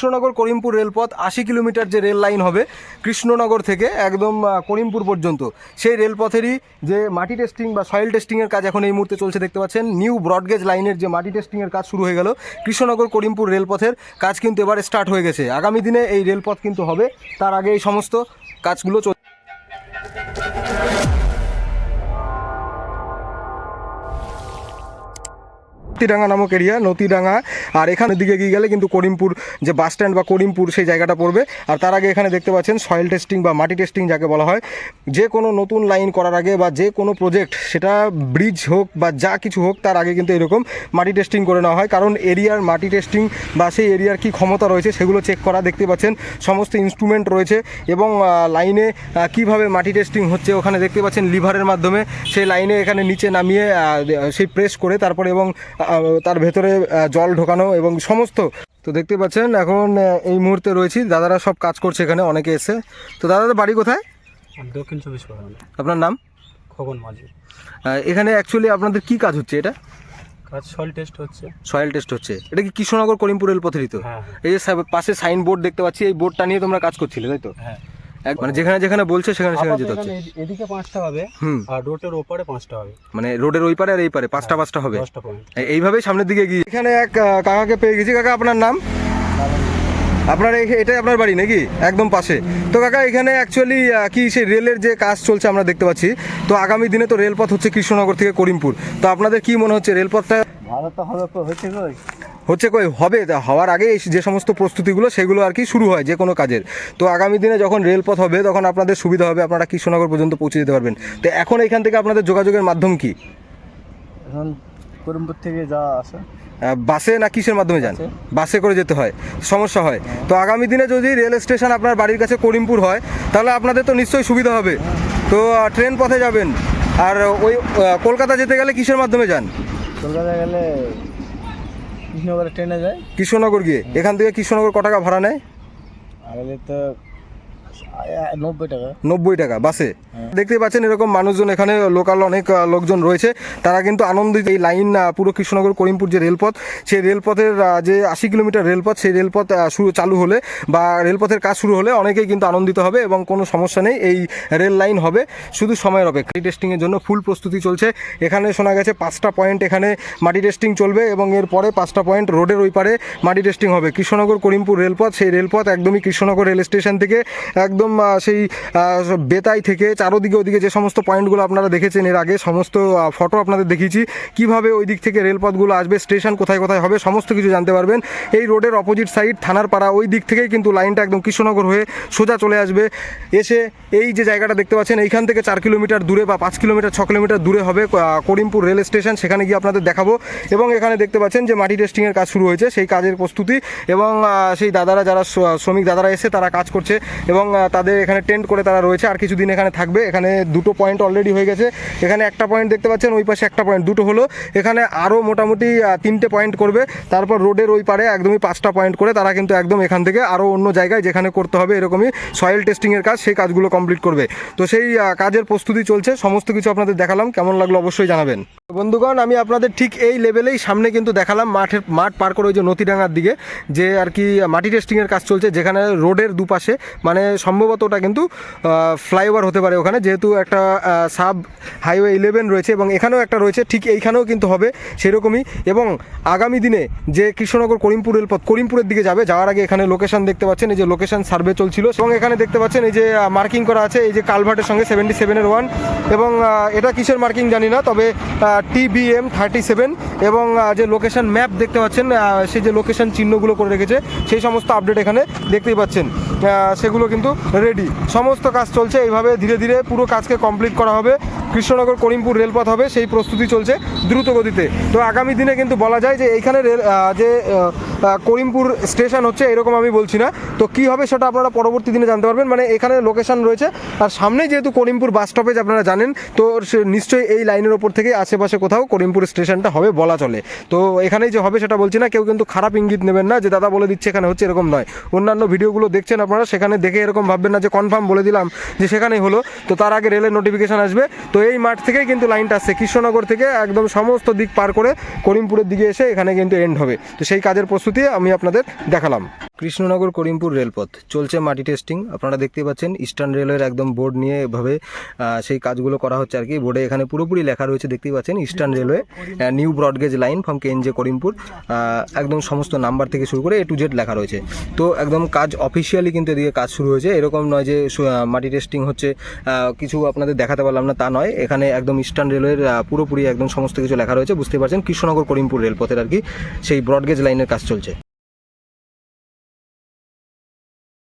কৃষ্ণনগর করিমপুর রেলপথ আশি কিলোমিটার যে রেল লাইন হবে কৃষ্ণনগর থেকে একদম করিমপুর পর্যন্ত। সেই রেলপথেরই যে মাটি টেস্টিং বা সয়েল টেস্টিংয়ের কাজ এখন এই মুহূর্তে চলছে দেখতে পাচ্ছেন। নিউ ব্রডগেজ লাইনের যে মাটি টেস্টিংয়ের কাজ শুরু হয়ে গেল। কৃষ্ণনগর, করিমপুর রেলপথের কাজ কিন্তু এবারে স্টার্ট হয়ে গেছে। আগামী দিনে এই রেলপথ কিন্তু হবে। তার আগে এই সমস্ত কাজগুলো চল নতিডাঙ্গা নামক এরিয়া নতিডাঙ্গা, আর এখানের দিকে গিয়ে গেলে কিন্তু করিমপুর যে বাস স্ট্যান্ড বা করিমপুর সেই জায়গাটা পড়বে। আর তার আগে এখানে দেখতে পাচ্ছেন সয়েল টেস্টিং বা মাটি টেস্টিং যাকে বলা হয়। যে কোনো নতুন লাইন করার আগে বা যে কোনো প্রজেক্ট সেটা ব্রিজ হোক বা যা কিছু হোক, তার আগে কিন্তু এরকম মাটি টেস্টিং করে নেওয়া হয়। কারণ এরিয়ার মাটি টেস্টিং বা সেই এরিয়ার কি ক্ষমতা রয়েছে, সেগুলো চেক করা দেখতে পাচ্ছেন। সমস্ত ইনস্ট্রুমেন্ট রয়েছে এবং লাইনে কীভাবে মাটি টেস্টিং হচ্ছে, ওখানে দেখতে পাচ্ছেন লিভারের মাধ্যমে সেই লাইনে এখানে নিচে নামিয়ে সেই প্রেস করে তারপরে এবং তার ভেতরে জল ঢোকানো এবং সমস্ত তো দেখতে পাচ্ছেন এখন এই মুহূর্তে রয়েছি। দাদারা সব কাজ করছে এখানে অনেকে এসে। তো দাদাদের বাড়ি কোথায়? দক্ষিণ চব্বিশ পরগনা। আপনার নাম? খগন মাঝি এখানে অ্যাকচুয়ালি আপনাদের কি কাজ হচ্ছে এটা? কাজ সয়েল টেস্ট হচ্ছে। সয়েল টেস্ট হচ্ছে। এটা কি কৃষ্ণনগর করিমপুর রেলপথেরই তো হ্যাঁ এই যে পাশে সাইন বোর্ড দেখতে পাচ্ছি এই বোর্ডটা নিয়ে তোমরা কাজ করছিলে তাই তো? হ্যাঁ। মানে যেখানে যেখানে বলছে সেখানে সেখানে যেতে হচ্ছে। এদিকে পাঁচটা হবে আর রোডের ওপারে পাঁচটা হবে। মানে রোডের ওই পারে আর এই পারে পাঁচটা পাঁচটা হবে। এইভাবেই সামনের দিকে গিয়ে এখানে এক কাকাকে পেয়ে গেছি। কাকা আপনার নাম? আপনার এই- এটাই আপনার বাড়ি নাকি? একদম পাশে। তো কাকা এখানে অ্যাকচুয়ালি কি সেই রেলের যে কাজ চলছে আমরা দেখতে পাচ্ছি। তো আগামী দিনে তো রেলপথ হচ্ছে কৃষ্ণনগর থেকে করিমপুর। তো আপনাদের কি মনে হচ্ছে রেলপথটা? ভালো তো হবে হচ্ছে কই? হচ্ছে কই হবে হওয়ার আগে যে সমস্ত প্রস্তুতিগুলো সেগুলো আর কি শুরু হয় যে কোনো কাজের। তো আগামী দিনে যখন রেলপথ হবে তখন আপনাদের সুবিধা হবে আপনারা কৃষ্ণনগর পর্যন্ত পৌঁছে যেতে পারবেন। তো এখন এখান থেকে আপনাদের যোগাযোগের মাধ্যম কি? এখন করিমপুর থেকে যা আসে। বাসে না কিসের মাধ্যমে যান? বাসে। করে যেতে হয় সমস্যা হয়। তো আগামী দিনে যদি রেল স্টেশন আপনার বাড়ির কাছে করিমপুর হয় তাহলে আপনাদের তো নিশ্চয়ই সুবিধা হবে। তো ট্রেন পথে যাবেন। আর ওই কলকাতা যেতে গেলে কিসের মাধ্যমে যান? কলকাতা গেলে কৃষ্ণনগরে ট্রেনে যায়। কৃষ্ণনগর গিয়ে। এখান থেকে কৃষ্ণনগর ক টাকা ভাড়া নেয়? এলে তো নব্বই টাকা। নব্বই টাকা বাসে? দেখতেই পাচ্ছেন এরকম মানুষজন এখানে লোকাল অনেক লোকজন রয়েছে। তারা কিন্তু আনন্দিত এই লাইন পুরো কৃষ্ণনগর করিমপুর যে রেলপথ সেই রেলপথের যে আশি কিলোমিটার রেলপথ সেই রেলপথ শুরু চালু হলে বা রেলপথের কাজ শুরু হলে অনেকেই কিন্তু আনন্দিত হবে এবং কোনো সমস্যা নেই এই রেল লাইন হবে। শুধু সময়ের অপেক্ষা। মাটি টেস্টিংয়ের জন্য ফুল প্রস্তুতি চলছে। এখানে শোনা গেছে পাঁচটা পয়েন্ট এখানে মাটি টেস্টিং চলবে এবং এরপরে পাঁচটা পয়েন্ট রোডের ওই পারে মাটি টেস্টিং হবে। কৃষ্ণনগর করিমপুর রেলপথ সেই রেলপথ একদমই কৃষ্ণনগর রেল স্টেশন থেকে একদম সেই বেতাই থেকে চারোদিকে, ওদিকে যে সমস্ত পয়েন্টগুলো আপনারা দেখেছেন এর আগে, সমস্ত ফটো আপনাদের দেখিয়েছি। কীভাবে ওই দিক থেকে রেলপথগুলো আসবে, স্টেশন কোথায় কোথায় হবে, সমস্ত কিছু জানতে পারবেন। এই রোডের অপোজিট সাইড থানার পাড়া, ওই দিক থেকেই কিন্তু লাইনটা একদম কৃষ্ণনগর হয়ে সোজা চলে আসবে। এসে এই যে জায়গাটা দেখতে পাচ্ছেন, এইখান থেকে চার কিলোমিটার দূরে বা পাঁচ কিলোমিটার, ছ কিলোমিটার দূরে হবে করিমপুর রেল স্টেশন। সেখানে গিয়ে আপনাদের দেখাবো। এবং এখানে দেখতে পাচ্ছেন যে মাটি টেস্টিংয়ের কাজ শুরু হয়েছে, সেই কাজের প্রস্তুতি। এবং সেই দাদারা, যারা শ্রমিক দাদারা এসে তারা কাজ করছে। এবং তাদের এখানে টেন্ট করে তারা রয়েছে। আর কিছুদিন এখানে থাকবে। এখানে দুটো পয়েন্ট অলরেডি হয়ে গেছে। এখানে একটা পয়েন্ট দেখতে পাচ্ছেন, ওই পাশে একটা পয়েন্ট। দুটো হলো, এখানে আরও মোটামুটি তিনটে পয়েন্ট করবে। তারপর রোডের ওই পারে একদমই পাঁচটা পয়েন্ট করে তারা কিন্তু একদম এখান থেকে আরও অন্য জায়গায় যেখানে করতে হবে এরকমই সয়েল টেস্টিংয়ের কাজ, সেই কাজগুলো কমপ্লিট করবে। তো সেই কাজের প্রস্তুতি চলছে। সমস্ত কিছু আপনাদের দেখালাম। কেমন লাগল অবশ্যই জানাবেন। বন্ধুগণ, আমি আপনাদের ঠিক এই লেভেলেই সামনে কিন্তু দেখালাম মাঠের, মাঠ পার করে ওই যে নতিডাঙ্গার দিকে, যে আর কি মাটি টেস্টিংয়ের কাজ চলছে, যেখানে রোডের দুপাশে মানে সম্ভবত ওটা কিন্তু ফ্লাইওভার হতে পারে ওখানে, যেহেতু একটা সাব হাইওয়ে ইলেভেন রয়েছে এবং এখানেও একটা রয়েছে, ঠিক এইখানেও কিন্তু হবে সেরকমই। এবং আগামী দিনে যে কৃষ্ণনগর করিমপুর রেলপথ করিমপুরের দিকে যাবে, যাওয়ার আগে এখানে লোকেশন দেখতে পাচ্ছেন, এই যে লোকেশন সার্ভে চলছিল, এবং এখানে দেখতে পাচ্ছেন এই যে মার্কিং করা আছে, এই যে কালভার্টের সঙ্গে সেভেন্টি সেভেনের ওয়ান এবং এটা কিসের মার্কিং জানি না, তবে টিবিএম থার্টি সেভেন এবং যে লোকেশন ম্যাপ দেখতে পাচ্ছেন সেই যে লোকেশন চিহ্নগুলো করে রেখেছে, সেই সমস্ত আপডেট এখানে দেখতেই পাচ্ছেন। সেগুলো কিন্তু রেডি সমস্ত কাজ চলছে, এইভাবে ধীরে ধীরে পুরো কাজকে কমপ্লিট করা হবে। কৃষ্ণনগর করিমপুর রেলপথ হবে, সেই প্রস্তুতি চলছে দ্রুত গতিতে তো আগামী দিনে কিন্তু বলা যায় যে এইখানে রেল যে করিমপুর স্টেশন হচ্ছে, এরকম আমি বলছি না। তো কি হবে সেটা আপনারা পরবর্তী দিনে জানতে পারবেন। মানে এখানে লোকেশন রয়েছে। আর সামনে যেহেতু করিমপুর বাস স্টপেজ আপনারা জানেন, তো নিশ্চয়ই এই লাইনের ওপর থেকে আশেপাশে কোথাও করিমপুর স্টেশনটা হবে বলা চলে। তো এখানেই যে হবে সেটা বলছি না, কেউ কিন্তু খারাপ ইঙ্গিত নেবেন না যে, দাদা বলে দিচ্ছে এখানে হচ্ছে এরকম নয়। অন্যান্য ভিডিওগুলো দেখছেন আপনারা, সেখানে দেখে এরকম ভাববেন না যে কনফার্ম বলে দিলাম যে, সেখানেই হলো। তো তার আগে রেলের নোটিফিকেশান আসবে। তো এই মাঠ থেকেই কিন্তু লাইনটা আসছে। কৃষ্ণনগর থেকে একদম সমস্ত দিক পার করে করিমপুরের দিকে এসে এখানে কিন্তু এন্ড হবে। তো সেই কাজের প্রস্তুতি আমি আপনাদের দেখালাম। কৃষ্ণনগর করিমপুর রেলপথ। চলছে মাটি টেস্টিং আপনারা দেখতে পাচ্ছেন ইস্টার্ন রেলওয়ের একদম বোর্ড নিয়ে এভাবে সেই কাজগুলো করা হচ্ছে আর কি। বোর্ডে এখানে পুরোপুরি লেখা রয়েছে, দেখতেই পাচ্ছেন eastern railway new broad gauge line from K N J Karimpur একদম সমস্ত নাম্বার থেকে শুরু করে এ টু জেড লেখা রয়েছে। তো একদম কাজ অফিসিয়ালি কিন্তু এদিকে কাজ শুরু হয়েছে। এরকম নয় যে মাটি টেস্টিং হচ্ছে কিছু আপনাদের দেখাতে পারলাম না, তা নয়। এখানে একদম ইস্টার্ন রেলওয়ের পুরোপুরি একদম সমস্ত কিছু লেখা রয়েছে। বুঝতে পারছেন, কৃষ্ণনগর করিমপুর রেলপথের আর কি, সেই ব্রডগেজ লাইনের কাজ চলছে।